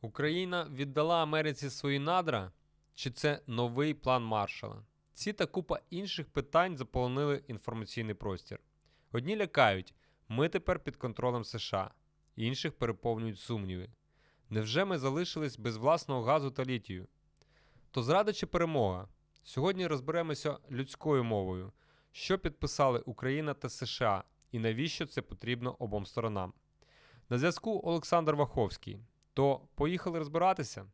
Україна віддала Америці свої надра, чи це новий план Маршала? Ці та купа інших питань заполонили інформаційний простір. Одні лякають, ми тепер під контролем США, інших переповнюють сумніви. Невже ми залишились без власного газу та літію? То зрада чи перемога? Сьогодні розберемося людською мовою, що підписали Україна та США, і навіщо це потрібно обом сторонам. На зв'язку Олександр Ваховський. То поїхали розбиратися. –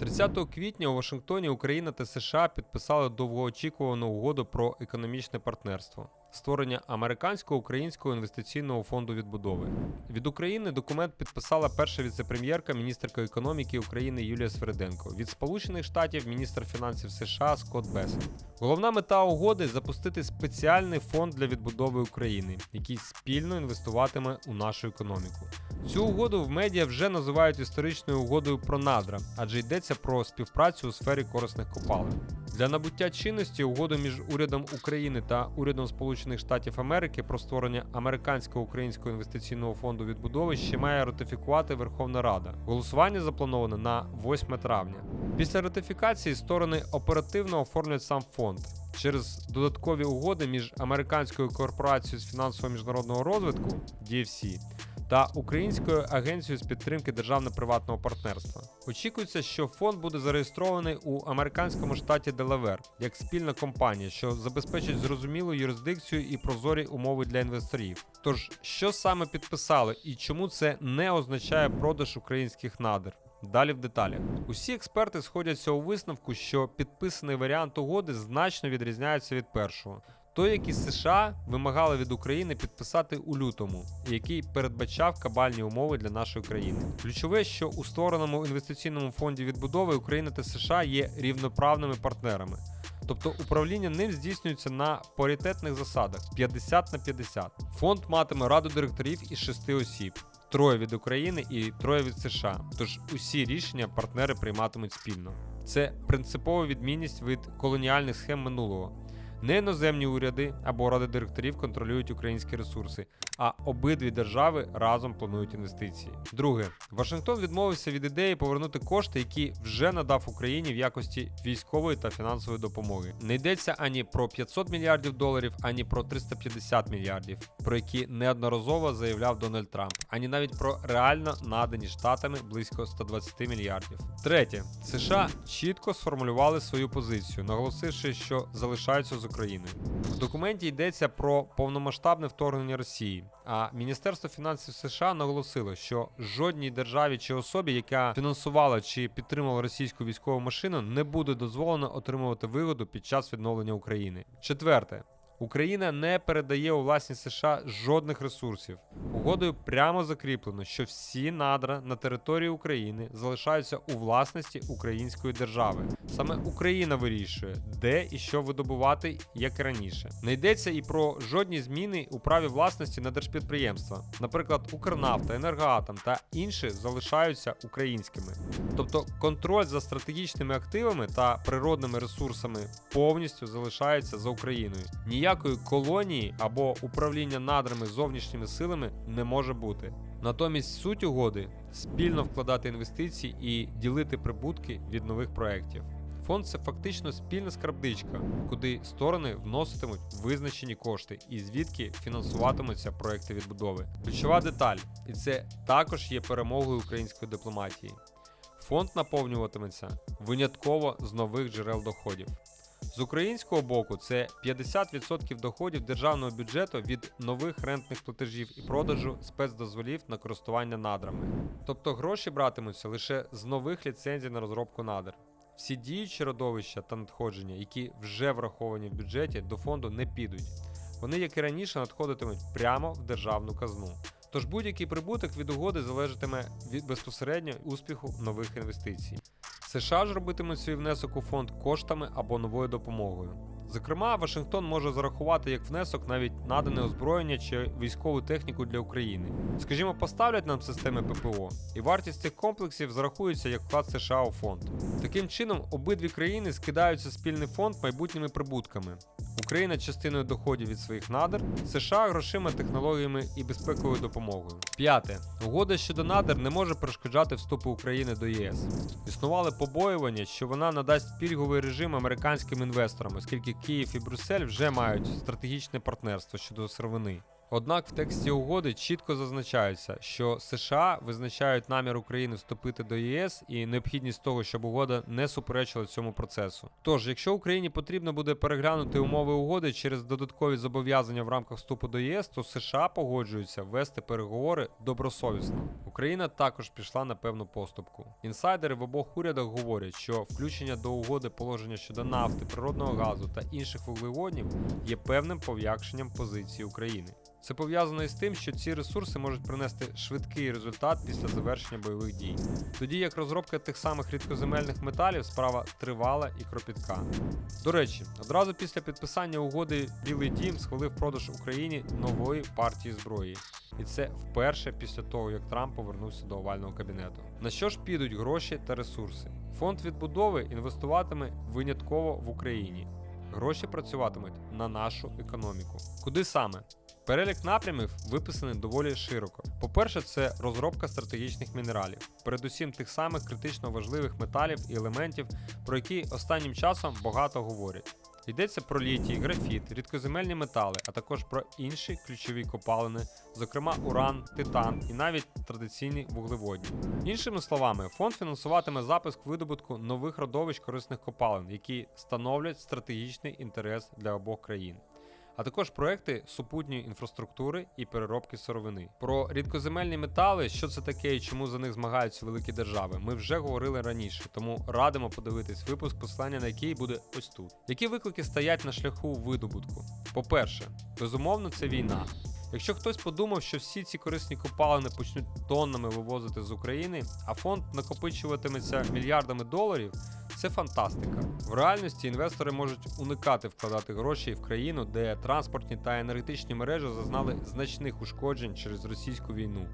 30 квітня у Вашингтоні Україна та США підписали довгоочікувану угоду про економічне партнерство, створення американського українського інвестиційного фонду відбудови. Від України документ підписала перша віцепрем'єрка, міністерка економіки України Юлія Свериденко. Від Сполучених Штатів міністр фінансів США Скотт Бесен. Головна мета угоди запустити спеціальний фонд для відбудови України, який спільно інвестуватиме у нашу економіку. Цю угоду в медіа вже називають історичною угодою про надра, адже йдеться про співпрацю у сфері корисних копалин. Для набуття чинності угоду між урядом України та урядом Сполучених Штатів Америки про створення американського українського інвестиційного фонду відбудови ще має ратифікувати Верховна Рада. Голосування заплановане на 8 травня. Після ратифікації сторони оперативно оформлять сам фонд. Через додаткові угоди між американською корпорацією з фінансово міжнародного розвитку DFC та Українською агенцією з підтримки державно-приватного партнерства. Очікується, що фонд буде зареєстрований у американському штаті Делавер як спільна компанія, що забезпечить зрозумілу юрисдикцію і прозорі умови для інвесторів. Тож, що саме підписали і чому це не означає продаж українських надр? Далі в деталях. Усі експерти сходяться у висновку, що підписаний варіант угоди значно відрізняється від першого. Той, який США вимагали від України підписати у лютому, який передбачав кабальні умови для нашої країни. Ключове, що у створеному інвестиційному фонді відбудови Україна та США є рівноправними партнерами. Тобто управління ним здійснюється на паритетних засадах 50 на 50. Фонд матиме раду директорів із шести осіб. Троє від України і троє від США. Тож усі рішення партнери прийматимуть спільно. Це принципова відмінність від колоніальних схем минулого. Не іноземні уряди або ради директорів контролюють українські ресурси, а обидві держави разом планують інвестиції. Друге, Вашингтон відмовився від ідеї повернути кошти, які вже надав Україні в якості військової та фінансової допомоги. Не йдеться ані про 500 мільярдів доларів, ані про 350 мільярдів, про які неодноразово заявляв Дональд Трамп, ані навіть про реально надані штатами близько 120 мільярдів. Третє, США чітко сформулювали свою позицію, наголосивши, що залишаються з Україною. В документі йдеться про повномасштабне вторгнення Росії. А Міністерство фінансів США наголосило, що жодній державі чи особі, яка фінансувала чи підтримувала російську військову машину, не буде дозволено отримувати вигоду під час відновлення України. Четверте. Україна не передає у власність США жодних ресурсів. Угодою прямо закріплено, що всі надра на території України залишаються у власності української держави. Саме Україна вирішує, де і що видобувати, як і раніше. Не йдеться і про жодні зміни у праві власності на держпідприємства. Наприклад, Укрнафта, Енергоатом та інші залишаються українськими. Тобто контроль за стратегічними активами та природними ресурсами повністю залишається за Україною. Ніякої колонії або управління надрами зовнішніми силами не може бути. Натомість суть угоди спільно вкладати інвестиції і ділити прибутки від нових проєктів. Фонд це фактично спільна скарбничка, куди сторони вноситимуть визначені кошти і звідки фінансуватимуться проекти відбудови. Ключова деталь, і це також є перемогою української дипломатії. Фонд наповнюватиметься винятково з нових джерел доходів. З українського боку це 50% доходів державного бюджету від нових рентних платежів і продажу спецдозволів на користування надрами. Тобто гроші братимуться лише з нових ліцензій на розробку надр. Всі діючі родовища та надходження, які вже враховані в бюджеті, до фонду не підуть. Вони, як і раніше, надходитимуть прямо в державну казну. Тож будь-який прибуток від угоди залежатиме від безпосередньо успіху нових інвестицій. США ж робитимуть свій внесок у фонд коштами або новою допомогою. Зокрема, Вашингтон може зарахувати як внесок навіть надане озброєння чи військову техніку для України. Скажімо, поставлять нам системи ППО, і вартість цих комплексів зарахується як вклад США у фонд. Таким чином, обидві країни скидаються спільний фонд майбутніми прибутками. Україна частиною доходів від своїх надр, США грошима, технологіями і безпековою допомогою. П'яте. Угода щодо надр не може перешкоджати вступу України до ЄС. Існували побоювання, що вона надасть пільговий режим американським інвесторам, оскільки Київ і Брюссель вже мають стратегічне партнерство щодо сировини. Однак в тексті угоди чітко зазначається, що США визначають намір України вступити до ЄС і необхідність того, щоб угода не суперечила цьому процесу. Тож, якщо Україні потрібно буде переглянути умови угоди через додаткові зобов'язання в рамках вступу до ЄС, то США погоджуються вести переговори добросовісно. Україна також пішла на певну поступку. Інсайдери в обох урядах говорять, що включення до угоди положення щодо нафти, природного газу та інших вуглеводнів є певним пов'якшенням позиції України. Це пов'язано із тим, що ці ресурси можуть принести швидкий результат після завершення бойових дій, тоді як розробка тих самих рідкоземельних металів справа тривала і кропітка. До речі, одразу після підписання угоди Білий Дім схвалив продаж Україні нової партії зброї. І це вперше після того, як Трамп повернувся до овального кабінету. На що ж підуть гроші та ресурси? Фонд відбудови інвестуватиме винятково в Україні. Гроші працюватимуть на нашу економіку. Куди саме? Перелік напрямів виписаний доволі широко. По-перше, це розробка стратегічних мінералів, передусім тих самих критично важливих металів і елементів, про які останнім часом багато говорять. Йдеться про літій, графіт, рідкоземельні метали, а також про інші ключові копалини, зокрема уран, титан і навіть традиційні вуглеводні. Іншими словами, фонд фінансуватиме запуск видобутку нових родовищ корисних копалин, які становлять стратегічний інтерес для обох країн а також проекти супутньої інфраструктури і переробки сировини. Про рідкоземельні метали, що це таке і чому за них змагаються великі держави, ми вже говорили раніше, тому радимо подивитись випуск, послання на який буде ось тут. Які виклики стоять на шляху видобутку? По-перше, безумовно, це війна. Якщо хтось подумав, що всі ці корисні копалини почнуть тоннами вивозити з України, а фонд накопичуватиметься мільярдами доларів, це фантастика. В реальності інвестори можуть уникати вкладати гроші в країну, де транспортні та енергетичні мережі зазнали значних ушкоджень через російську війну.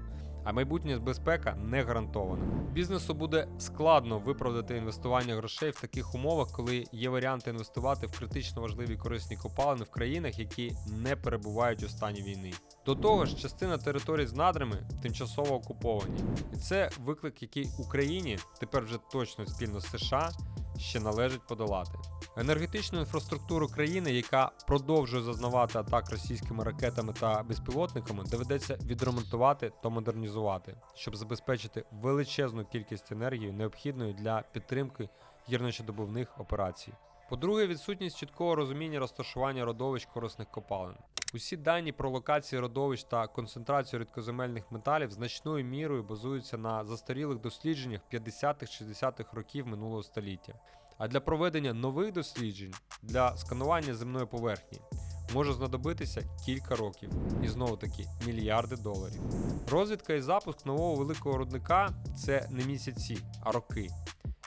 А майбутня безпека не гарантована. Бізнесу буде складно виправдати інвестування грошей в таких умовах, коли є варіанти інвестувати в критично важливі корисні копалини в країнах, які не перебувають у стані війни. До того ж, частина територій з надрами тимчасово окуповані, і це виклик, який Україні тепер вже точно спільно з США ще належить подолати. Енергетичну інфраструктуру країни, яка продовжує зазнавати атак російськими ракетами та безпілотниками, доведеться відремонтувати та модернізувати, щоб забезпечити величезну кількість енергії, необхідної для підтримки гірничодобувних операцій. По-друге, відсутність чіткого розуміння розташування родовищ корисних копалин. Усі дані про локації родовищ та концентрацію рідкоземельних металів значною мірою базуються на застарілих дослідженнях 50-60-х років минулого століття. А для проведення нових досліджень для сканування земної поверхні може знадобитися кілька років і знову таки мільярди доларів. Розвідка і запуск нового великого рудника це не місяці, а роки.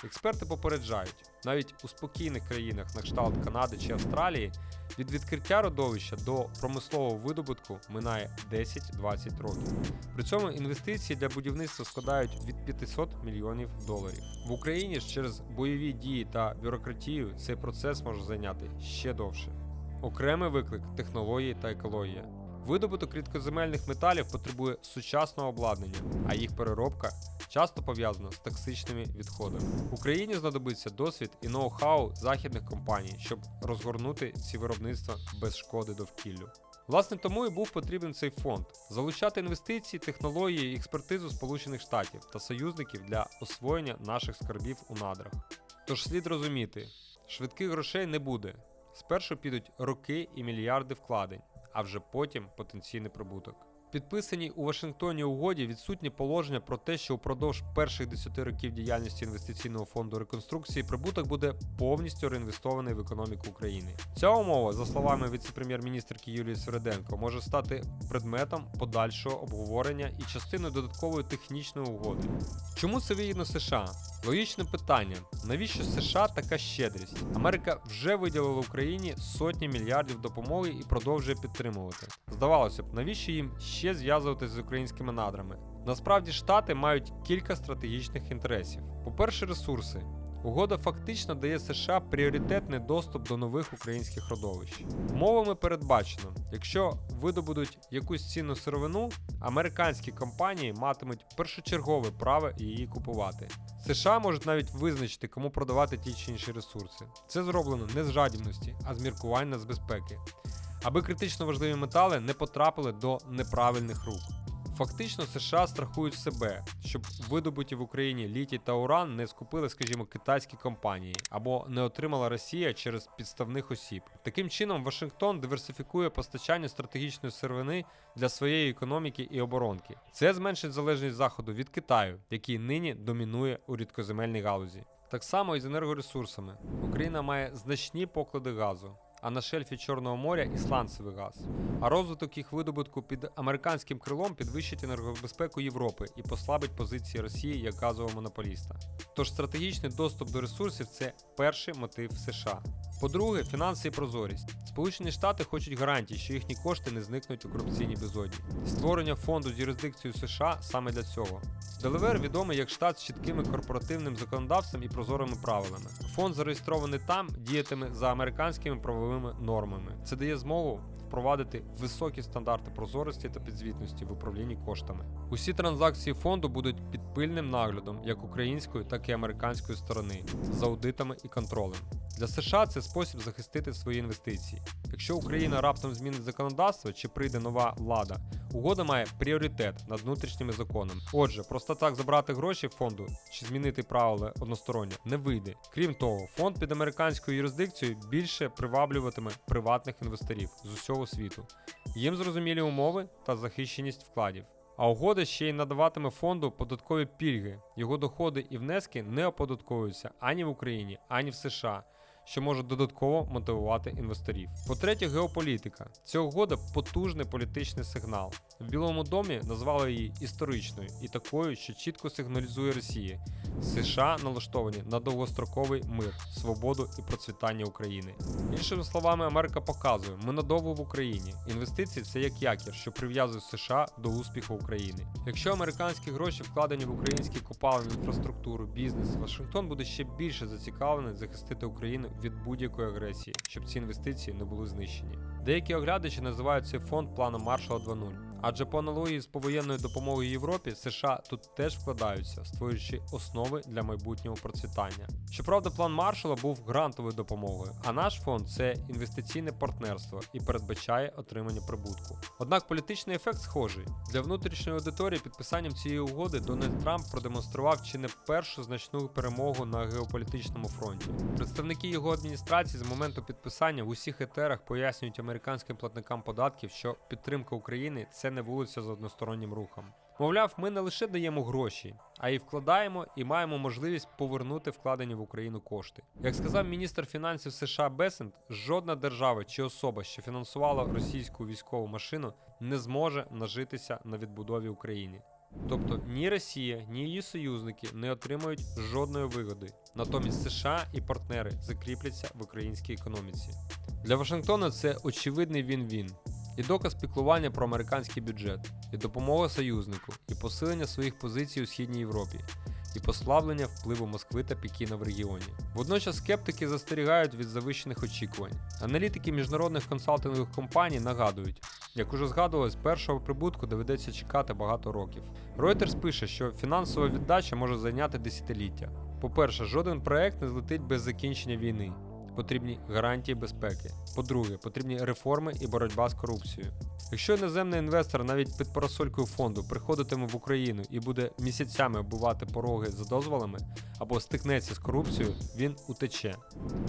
Експерти попереджають, навіть у спокійних країнах на кшталт Канади чи Австралії від відкриття родовища до промислового видобутку минає 10-20 років. При цьому інвестиції для будівництва складають від 500 мільйонів доларів. В Україні ж через бойові дії та бюрократію цей процес може зайняти ще довше. Окремий виклик технології та екологія. Видобуток рідкоземельних металів потребує сучасного обладнання, а їх переробка часто пов'язана з токсичними відходами. Україні знадобиться досвід і ноу-хау західних компаній, щоб розгорнути ці виробництва без шкоди довкіллю. Власне, тому і був потрібен цей фонд залучати інвестиції, технології і експертизу Сполучених Штатів та союзників для освоєння наших скарбів у надрах. Тож слід розуміти, швидких грошей не буде. Спершу підуть роки і мільярди вкладень, а вже потім потенційний прибуток. Підписаній у Вашингтоні угоді відсутні положення про те, що упродовж перших 10 років діяльності інвестиційного фонду реконструкції прибуток буде повністю реінвестований в економіку України. Ця умова, за словами віце-прем'єр-міністрки Юлії Свереденко, може стати предметом подальшого обговорення і частиною додаткової технічної угоди. Чому це вигідно США? Логічне питання: навіщо США така щедрість? Америка вже виділила Україні сотні мільярдів допомоги і продовжує підтримувати. Здавалося б, навіщо їм ще зв'язуватися з українськими надрами? Насправді штати мають кілька стратегічних інтересів. По-перше, ресурси. Угода фактично дає США пріоритетний доступ до нових українських родовищ. Умовами передбачено, якщо видобудуть якусь цінну сировину, американські компанії матимуть першочергове право її купувати. США можуть навіть визначити, кому продавати ті чи інші ресурси. Це зроблено не з жадібності, а з міркування з безпеки, аби критично важливі метали не потрапили до неправильних рук. Фактично, США страхують себе, щоб видобуті в Україні літій та уран не скупили, скажімо, китайські компанії або не отримала Росія через підставних осіб. Таким чином, Вашингтон диверсифікує постачання стратегічної сировини для своєї економіки і оборонки. Це зменшить залежність заходу від Китаю, який нині домінує у рідкоземельній галузі. Так само і з енергоресурсами. Україна має значні поклади газу. А на шельфі Чорного моря і газ. А розвиток їх видобутку під американським крилом підвищить енергобезпеку Європи і послабить позиції Росії як газового монополіста. Тож стратегічний доступ до ресурсів це перший мотив США. По-друге, фінанси і прозорість. Сполучені Штати хочуть гарантій, що їхні кошти не зникнуть у корупційній безодні. Створення фонду з юрисдикцією США саме для цього. Делавер відомий як штат з чіткими корпоративним законодавством і прозорими правилами. Фонд зареєстрований там, діятиме за американськими правовими нормами. Це дає змогу впровадити високі стандарти прозорості та підзвітності в управлінні коштами. Усі транзакції фонду будуть під пильним наглядом як української, так і американської сторони з аудитами і контролем. Для США це спосіб захистити свої інвестиції. Якщо Україна раптом змінить законодавство чи прийде нова влада, угода має пріоритет над внутрішніми законами. Отже, просто так забрати гроші фонду чи змінити правила односторонньо не вийде. Крім того, фонд під американською юрисдикцією більше приваблюватиме приватних інвесторів з усього світу. Їм зрозумілі умови та захищеність вкладів. А угода ще й надаватиме фонду податкові пільги. Його доходи і внески не оподатковуються ані в Україні, ані в США, що може додатково мотивувати інвесторів. По-третє, геополітика. Ця угода потужний політичний сигнал. В Білому домі назвали її історичною і такою, що чітко сигналізує Росії. США налаштовані на довгостроковий мир, свободу і процвітання України. Іншими словами, Америка показує, ми надовго в Україні. Інвестиції це як якір, що прив'язує США до успіху України. Якщо американські гроші вкладені в українські копалини, інфраструктуру, бізнес, Вашингтон буде ще більше зацікавлений захистити Україну від будь-якої агресії, щоб ці інвестиції не були знищені. Деякі оглядачі називають цей фонд планом Маршала 2.0. Адже по аналогії з повоєнною допомогою Європі США тут теж вкладаються, створюючи основи для майбутнього процвітання. Щоправда, план Маршала був грантовою допомогою, а наш фонд це інвестиційне партнерство і передбачає отримання прибутку. Однак політичний ефект схожий для внутрішньої аудиторії підписанням цієї угоди Дональд Трамп продемонстрував чи не першу значну перемогу на геополітичному фронті. Представники його адміністрації з моменту підписання в усіх етерах пояснюють американським платникам податків, що підтримка України це не вулиця з одностороннім рухом. Мовляв, ми не лише даємо гроші, а й вкладаємо і маємо можливість повернути вкладені в Україну кошти. Як сказав міністр фінансів США Бесент, жодна держава чи особа, що фінансувала російську військову машину, не зможе нажитися на відбудові України. Тобто ні Росія, ні її союзники не отримають жодної вигоди. Натомість США і партнери закріпляться в українській економіці. Для Вашингтона це очевидний він-він. І доказ піклування про американський бюджет, і допомога союзнику, і посилення своїх позицій у Східній Європі, і послаблення впливу Москви та Пекіна в регіоні. Водночас скептики застерігають від завищених очікувань. Аналітики міжнародних консалтингових компаній нагадують, як уже згадувалось, першого прибутку доведеться чекати багато років. Reuters пише, що фінансова віддача може зайняти десятиліття. По-перше, жоден проект не злетить без закінчення війни. Потрібні гарантії безпеки. По-друге, потрібні реформи і боротьба з корупцією. Якщо іноземний інвестор навіть під парасолькою фонду приходитиме в Україну і буде місяцями оббивати пороги за дозволами або стикнеться з корупцією, він утече.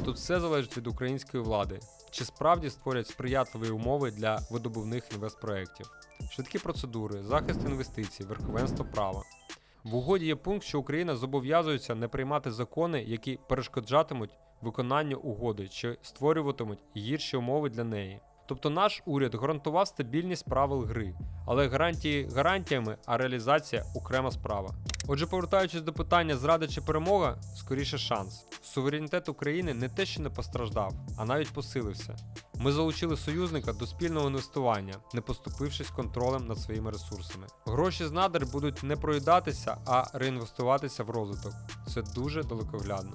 Тут все залежить від української влади, чи справді створять сприятливі умови для видобувних інвестпроєктів, швидкі процедури, захист інвестицій, верховенство права. В угоді є пункт, що Україна зобов'язується не приймати закони, які перешкоджатимуть виконанню угоди чи створюватимуть гірші умови для неї. Тобто наш уряд гарантував стабільність правил гри, але гарантії гарантіями, а реалізація окрема справа. Отже, повертаючись до питання зрада чи перемога, скоріше шанс. Суверенітет України не те, що не постраждав, а навіть посилився. Ми залучили союзника до спільного інвестування, не поступившись контролем над своїми ресурсами. Гроші з надр будуть не проїдатися, а реінвестуватися в розвиток. Це дуже далекоглядно.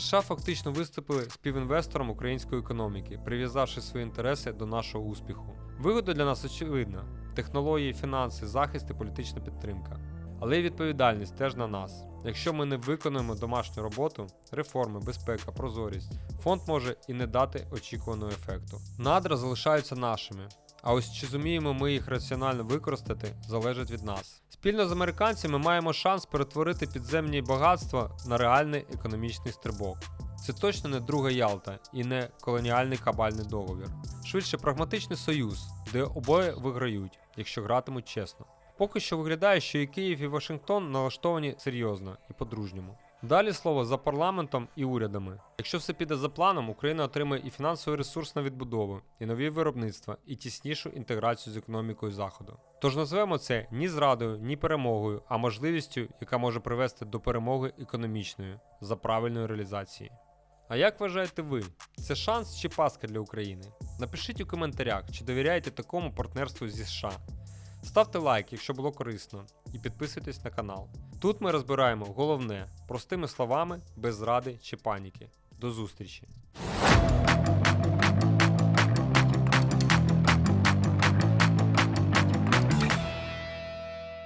США фактично виступили співінвестором української економіки, прив'язавши свої інтереси до нашого успіху. Вигода для нас очевидна: технології, фінанси, захист і політична підтримка. Але й відповідальність теж на нас. Якщо ми не виконуємо домашню роботу, реформи, безпека, прозорість, фонд може і не дати очікуваного ефекту. Надра залишаються нашими. А ось чи зуміємо ми їх раціонально використати, залежить від нас. Спільно з американцями маємо шанс перетворити підземні багатства на реальний економічний стрибок. Це точно не друга Ялта і не колоніальний кабальний договір. Швидше прагматичний союз, де обоє виграють, якщо гратимуть чесно. Поки що виглядає, що і Київ, і Вашингтон налаштовані серйозно і по-дружньому. Далі слово за парламентом і урядами. Якщо все піде за планом, Україна отримає і фінансовий ресурс на відбудову, і нові виробництва, і тіснішу інтеграцію з економікою Заходу. Тож назвемо це ні зрадою, ні перемогою, а можливістю, яка може привести до перемоги економічної за правильної реалізації. А як вважаєте ви, це шанс чи пастка для України? Напишіть у коментарях, чи довіряєте такому партнерству зі США. Ставте лайк, якщо було корисно, і підписуйтесь на канал. Тут ми розбираємо головне простими словами, без зради чи паніки. До зустрічі!